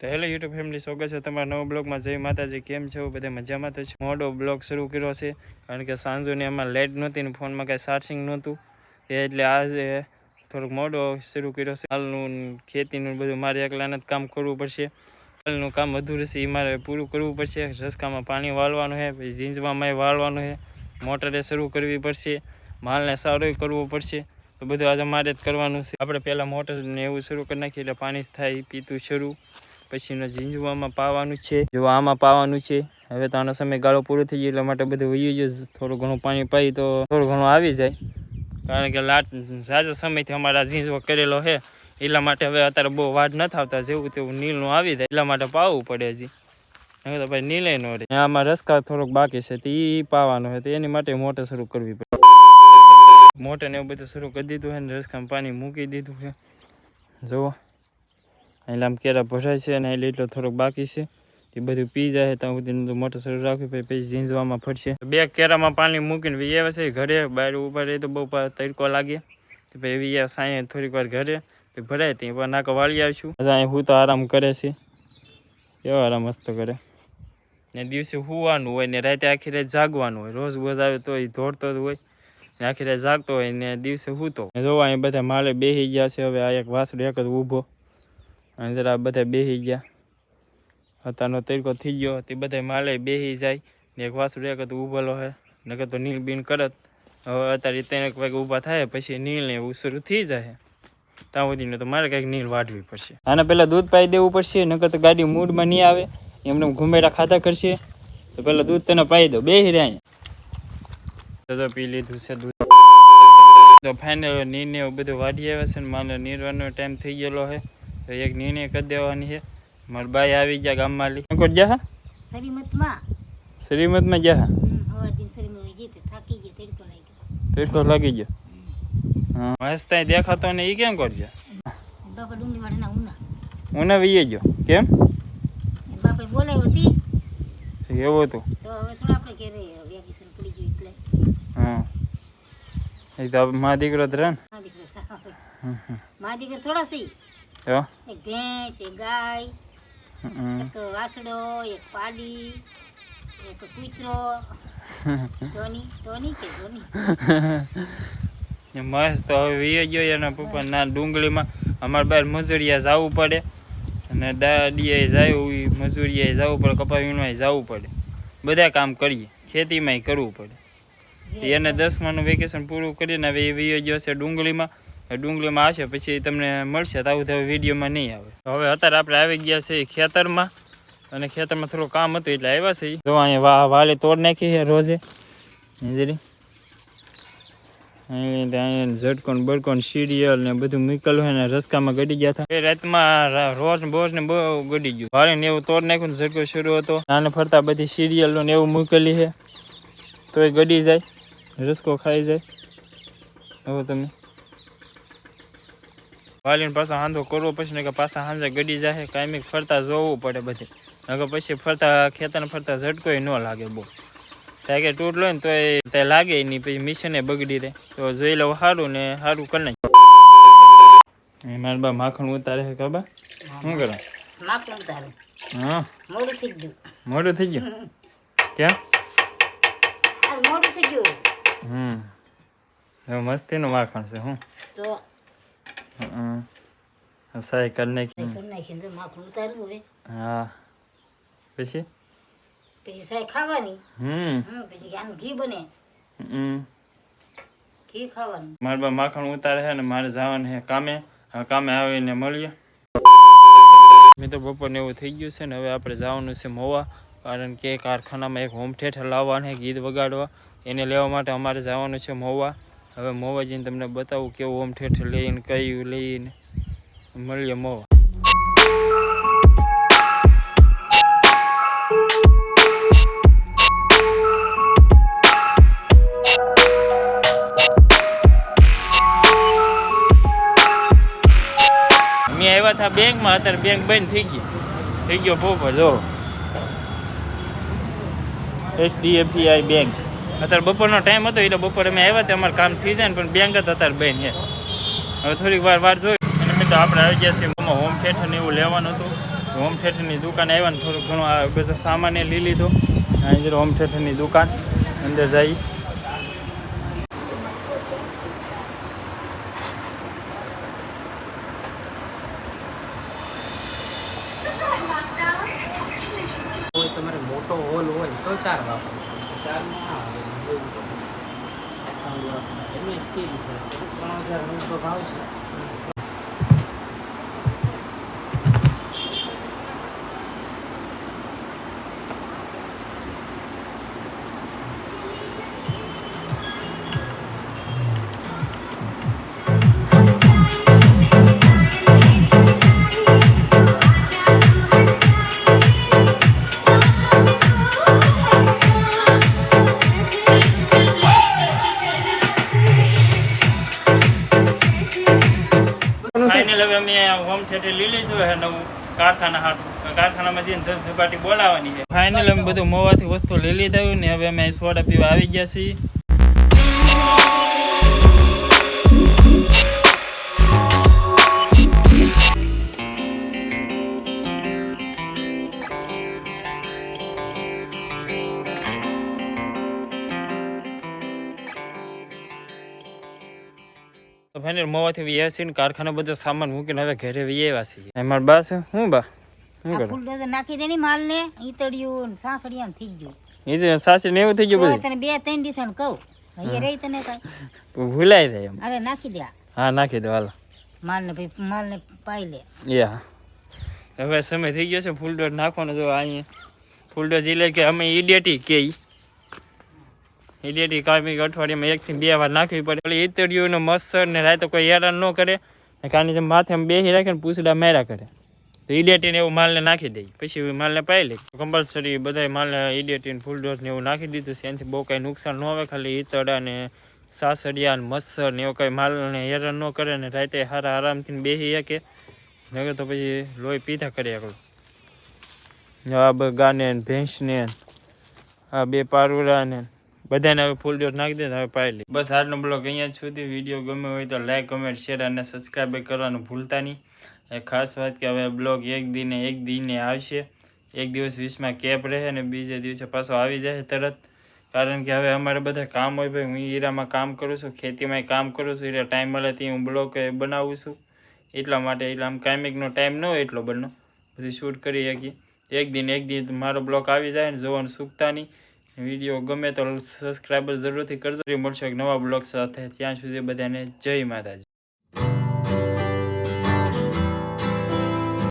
તો hello YouTube family, સ્વાગત છે તમારા નવા બ્લોગમાં. જય માતાજી, કેમ છો? બધા મજામાં તો છે? મોડો બ્લોગ શરૂ કર્યો છે, કારણ કે સાંજુની એમાં લાઇટ નહોતી ને ફોનમાં કાંઈ ચાર્જિંગ નહોતું. તે એટલે આજે થોડોક મોડો શરૂ કર્યો છે. હાલનું ખેતીનું બધું મારે એકલાને જ કામ કરવું પડશે. હાલનું કામ અધૂરું છે એ મારે પૂરું કરવું પડશે. રસકામાં પાણી વાળવાનું છે, પછી ઝીંઝવામાં વાળવાનું છે. મોટરે શરૂ કરવી પડશે, માલને સારો કરવો પડશે. તો બધું આજે મારે જ કરવાનું છે. આપણે પહેલાં મોટરને એવું શરૂ કરી નાખીએ એટલે પાણી થાય પીતું શરૂ. પછીનો ઝીંઝવામાં પાવાનું છે. જો આમાં પાવાનું છે, હવે તો આનો સમય ગાળો પૂરો થઈ ગયો એટલા માટે બધું વહી ગયું થોડું ઘણું પાણી પાઈ તો થોડું ઘણું આવી જાય. કારણ કે લાટ ઝાઝા સમયથી અમારા ઝીંઝવો કરેલો છે. એટલા માટે હવે અત્યારે બહુ વાટ નથી આવતા જેવું તેવું નીલનું આવી જાય. એટલા માટે પાવવું પડે હજી. હવે તો ભાઈ નીલે નો રહે. આમાં રસકા થોડોક બાકી છે, તો એ પાવાનો છે, તો એની માટે મોટર શરૂ કરવી પડે. મોટર ને એવું બધું શરૂ કરી દીધું છે ને રસકામાં પાણી મૂકી દીધું છે. જુઓ. એટલે આમ કેરા ભરાય છે અને અહીં એટલો થોડોક બાકી છે. એ બધું પી જાય ત્યાં સુધી મોટર શરૂ રાખવી પછી પછી ઝીંઝવામાં ફરશે. બે કેરામાં પાણી મૂકીને વી આવે છે ઘરે, બહાર ઊભા રહી તો બહુ તડકો લાગે. તો પછી વી સાંજે થોડીક વાર ઘરે ભરાય, ત્યાં પણ નાકો વાળી આવીશું. અહીં હું તો આરામ કરે છે. એવો આરામ મસ્ત કરે. ને દિવસે હુવાનું હોય ને રાતે આખી રાત જાગવાનું હોય. રોજ બોજ આવે તો એ દોડતો જ હોય. ને આખી રાત જાગતો હોય ને દિવસે સૂતો જોવા, અહીં બધા માલે બેસી ગયા છે. હવે આ એક વાસડો એક જ ઊભો. અને જરા બધા બેસી ગયા. અત્યારનો તરીકો થઈ ગયો તે બધા માલે બેસી જાય. ને એક વાસડો એક જ ઊભેલો હે, નકર તો નીલ બીન કરત. હવે અત્યારે ત્રણ એક વાગે ઊભા થાય, પછી નીલ ને એવું શરૂ થઈ જાય. ત્યાં સુધીને તો મારે કંઈક નીલ વાઢવી પડશે. અને પહેલાં દૂધ પાઈ દેવું પડશે, નકર તો ગાડી મૂડમાં નહીં આવે. એમને ઘુમેડા ખાતા કરશે. તો પહેલાં દૂધ તને પાઈ દો બેસી રહ્યા અહીંયા. તો પી લીધું છે દૂધ. તો ફાઇનલ ને એવું બધું વાઢી આવે છે ને મારે નીરવાનો ટાઈમ થઈ ગયેલો છે તો એક નિર્ણય કરી દેવાની છે. મારા બાઈ આવી ગયા ગામમાં લી કોટ જા હા? સરીમતમાં શ્રીમતમાં જા હા? હવા દિન સરીમત ગઈ થાકી ગઈ તડકો લાગ્યો. તડકો લાગી ગયો? હા. મસ્ત ત્યાં દેખાતો ને એ કેમ કરજો? બાપા ડુંગળી ઉના. વીએ ગયો. કેમ? બાપે બોલાવી હતી એવું તો. હવે થોડા આપણે ઘેરે વેકેશન પડી ગયું એટલે. હા. એ તો મા દીકરો હમ. મા દીકરો થોડા સી. તો એક ભેંસ એક ગાય એક વાસડો એક પાડી એક કૂતરો. ધોની ધોની કે ધોની? મસ્ત હવે વીએ ગયો એના પપ્પા ના ડુંગળીમાં. અમારે બહાર મજૂરિયા જવું પડે. અને દાડીએ જાય મજૂરીએ જવું પડે કપા વીણવાય જવું પડે. બધા કામ કરીએ ખેતીમાંય કરવું પડે. એને દસમાનું વેકેશન પૂરું કરીને હવે એ વીએ ગયો છે ડુંગળીમાં. ડુંગળીમાં આવશે પછી તમને મળશે. તો આવું તો વિડીયોમાં નહીં આવે. હવે અત્યારે આપણે આવી ગયા છે ખેતરમાં, અને ખેતરમાં થોડું કામ હતું એટલે આવ્યા છે. જો અહીંયા વાલી તોડ નાખી છે રોજે. જરી ઝટકોન બડકોન સિરિયલ ને બધું મૂકેલું હોય ને રસ્કામાં ગડી ગયા હતા. એ રાતમાં રોજ બોજ ને બહુ ગડી ગયું. વારે ને એવું તોડ નાખ્યું ને ઝટકો શરૂ હતો. નાને ફરતા બધી સિરિયલો ને એવું મૂકેલી છે. તો એ ગડી જાય, રસકો ખાઈ જાય. હવે તમે. વાલીને પાછા હાંધો કરવો પછી ને કે પાછા હાંજે ગડી જાય કાયમી ફરતા જોવું પડે બધે. નકર પછી ફરતા ખેતરને ફરતા ઝટકોય ન લાગે બહુ. ત્યાં કે તૂટ લો ને તો એ લાગે નહીં પછી મિશને બગડી રહે. તો જોઈ લો સારું ને સારું કરી નાખ મારા બા માખણ ઉતારે છે કાબા શું કરો? હા. મોડું થઈ ગયું. મોટું થઈ ગયું? કેમ? મોડું થઈ ગયું. હમ. મસ્તીનું માખણ છે હું. તો સાય કરી નાખી. કરી નાખીને તો માખું ઉતારવું હવે. હા. પછી? પછી સાય ખાવાની. હમ. પછી આનું ઘી બને. હમ. ઘી ખાવાનું. મારે બા માખણ ઉતારે છે ને મારે જવાનું છે કામે. કામે આવીને મળીએ. મેં તો બપોરને એવું થઈ ગયું છે ને હવે આપણે જવાનું છે મોવા. કારણ કે કારખાનામાં એક હોમ થિયેટર લાવવાનું ગીત વગાડવા. એને લેવા માટે અમારે જવાનું છે મોવા. હવે મોવા જઈને તમને બતાવું કેવું હોમ થિયેટર લઈને, કયું લઈને. મળીએ મોવા. અમે આવ્યા હતા બેંકમાં, અત્યારે બેંક બંધ થઈ ગઈ. થઈ ગયો પોપર જો. HDFC I bank. અત્યારે બપોરનો ટાઈમ હતો એટલે બપોરે અમે આવ્યા ત્યાં, અમારે કામ થઈ જાય પણ બેંક જ અત્યારે બેન છે હવે થોડીક વાર વાર જોઈ. અને તો આપણે આવી ગયા છીએ હોમ થિયેટર એવું લેવાનું હતું. હોમ થિયેટરની દુકાન આવ્યા ને, થોડુંક ઘણું આ બધો સામાન લઈ લીધો. અહીં હોમ થિયેટરની દુકાન, અંદર જઈ તમારે મોટો હોલ હોય તો ચાર વાપરો ચાર એવું. એની સ્કીલ છે. ત્રણ હજાર નવસો ભાવ છે. હોમ લઈ લીધું છે નવું, કારખાના હાટું. કારખાનામાં જઈને દસ ધપાટી બોલાવવાની છે. ફાઇનલ અમે બધું મોવાથી વસ્તુ લઈ લીધું ને, હવે અમે સોડા પીવા આવી ગયા છીએ. ફાઇનલ મોવાથી છીએ ને કારખાને બધો સામાન મૂકીને હવે ઘરે વ્યાવ્યા છીએ અને મારા બા છે હું બા? શું કરું? ફૂલ નાખી દેની માલ ને ઈતળ્યું ને સાસડિયા થઈ ગયું. ઈ તો સાસી ને એવું થઈ ગયું બધું? તને બે ત્રણ દિવસ કહું અહીંયા રહી તને કઈ ભૂલાઈ જાય એમ. અરે નાખી દે હા નાખી દો હાલો. માલ ને ભાઈ માલ ને પાઈ લે. યા હવે સમય થઈ ગયો છે ફૂલડોર નાખવાનો જો અહીંયા ફૂલડોર જીલે કે અમે ઈડિયટી કે ઈડિયટી કાંઈ અઠવાડિયામાં એકથી બે વાર નાખવી પડે. એટલે ઈતળીઓનો મચ્છર ને રાતે કોઈ હેરાન ન કરે. ને કાની જેમ માથે બેસી રાખે ને પૂછડા માર્યા કરે. તો ઈડિયટીને એવું માલને નાખી દઈ પછી માલને પાઈ લે. કમ્પલસરી બધાય માલને ઇડિયટીને ફૂલ ડોઝ ને એવું નાખી દીધું છે. એનાથી બહુ કાંઈ નુકસાન ન આવે. ખાલી ઈતળા ને સાસડિયા ને મચ્છર ને એવું કાંઈ માલને હેરાન ન કરે ને રાતે સારા આરામથી બેસી શકે. નગર તો પછી લોહી પીધા કરે એકલો આ ગાને ભેંસને આ બે પારુડા ને. બધાને હવે ફૂલ ડોટ નાખી દે હવે પાઈ લે. બસ આજનો બ્લોગ અહીંયા સુધી. વીડિયો ગમે હોય તો લાઈક કમેન્ટ શેર અને સબસ્ક્રાઈબ કરવાનું ભૂલતા નહીં. એ ખાસ વાત કે હવે બ્લોગ એક દિને એક દિને આવશે. એક દિવસ વીસમાં કેપ રહે અને બીજે દિવસે પાછો આવી જાય તરત. કારણ કે હવે અમારે બધા કામ હોય ભાઈ, હું હીરામાં કામ કરું છું, ખેતીમાં કામ કરું છું, એટલે ટાઈમ મળે ત્યાં હું બ્લોગ બનાવું છું. એટલા માટે એટલે આમ કાયમિકનો ટાઈમ ન હોય એટલો બંને બધું શૂટ કરી શકીએ. એક દિન એક દિન મારો બ્લોક આવી જાય ને જોવાનું સુકતા નહીં. વીડિયો ગમે તો સબસ્ક્રાઈબર જરૂરથી કરજો. મળશે એક નવા બ્લોગ સાથે. ત્યાં સુધી બધાને જય માતાજી.